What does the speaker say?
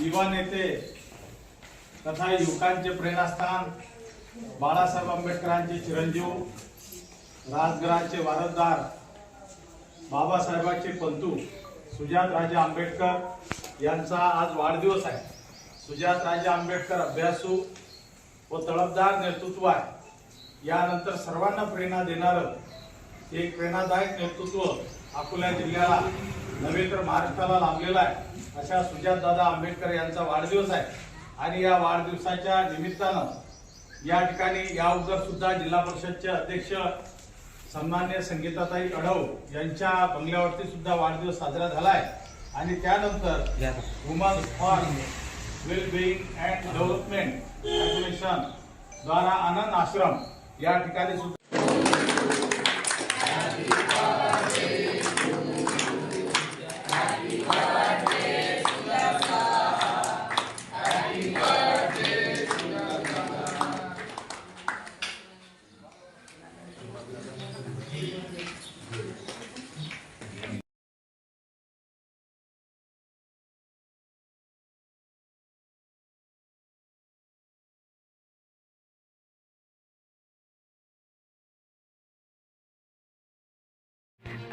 युवा नेते तथा युवकांचे प्रेरणास्थान बाळासाहेब आंबेडकरांचे चिरंजीव राजग्रहाचे वारसदार बाबासाहेबांचे पंतू सुजातराजे आंबेडकर यांचा आज वाढदिवस आहे. सुजातराजे आंबेडकर अभ्यासू व तळपदार नेतृत्व आहे. यानंतर सर्वांना प्रेरणा देणारं एक प्रेरणादायक नेतृत्व अकोला जिल्ह्याला नव्हे तर महाराष्ट्राला लाभलेलं आहे. अशा सुजातदादा आंबेडकर यांचा वाढदिवस आहे. आणि या वाढदिवसाच्या निमित्तानं या ठिकाणी या अगोदर सुद्धा जिल्हा परिषदचे अध्यक्ष सन्मान्य संगीताताई अडव यांच्या बंगल्यावरती सुद्धा वाढदिवस साजरा झाला आहे आणि त्यानंतर woman for well being and development foundation द्वारा आनंद आश्रम या ठिकाणी सुद्धा